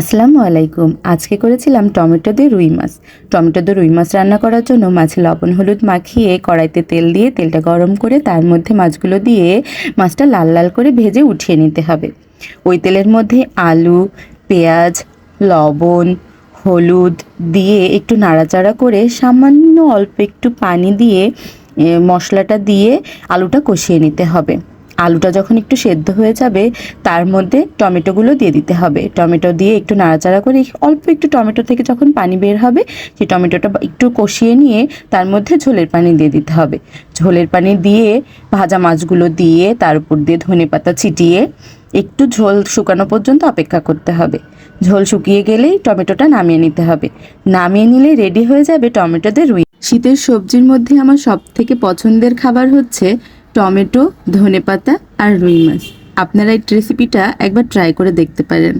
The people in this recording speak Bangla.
আসসালামু আলাইকুম। আজকে করেছিলাম টমেটো দিয়ে রুই মাছ। টমেটো দিয়ে রুই মাছ রান্না করার জন্য মাছে লবণ, হলুদ মাখিয়ে কড়াইতে তেল দিয়ে তেলটা গরম করে তার মধ্যে মাছগুলো দিয়ে মাছটা লাল লাল করে ভেজে উঠিয়ে নিতে হবে। ওই তেলের মধ্যে আলু, পেঁয়াজ, লবণ, হলুদ দিয়ে একটু নাড়াচাড়া করে সামান্য অল্প একটু পানি দিয়ে মশলাটা দিয়ে আলুটা কষিয়ে নিতে হবে। আলুটা যখন একটু সেদ্ধ হয়ে যাবে, তার মধ্যে টমেটোগুলো দিয়ে দিতে হবে। টমেটো দিয়ে একটু নাড়াচাড়া করে অল্প একটু টমেটো থেকে যখন পানি বের হবে, সেই টমেটোটা একটু কষিয়ে নিয়ে তার মধ্যে ঝোলের পানি দিয়ে দিতে হবে। ঝোলের পানি দিয়ে ভাজা মাছগুলো দিয়ে তার উপর দিয়ে ধনে পাতা ছিটিয়ে একটু ঝোল শুকানো পর্যন্ত অপেক্ষা করতে হবে। ঝোল শুকিয়ে গেলেই টমেটোটা নামিয়ে নিতে হবে। নামিয়ে নিলে রেডি হয়ে যাবে টমেটোদের রুই। শীতের সবজির মধ্যে আমার সব থেকে পছন্দের খাবার হচ্ছে টমেটো ধনেপাতা আর রুই মাছ। আপনারা এই রেসিপিটা একবার ট্রাই করে দেখতে পারেন।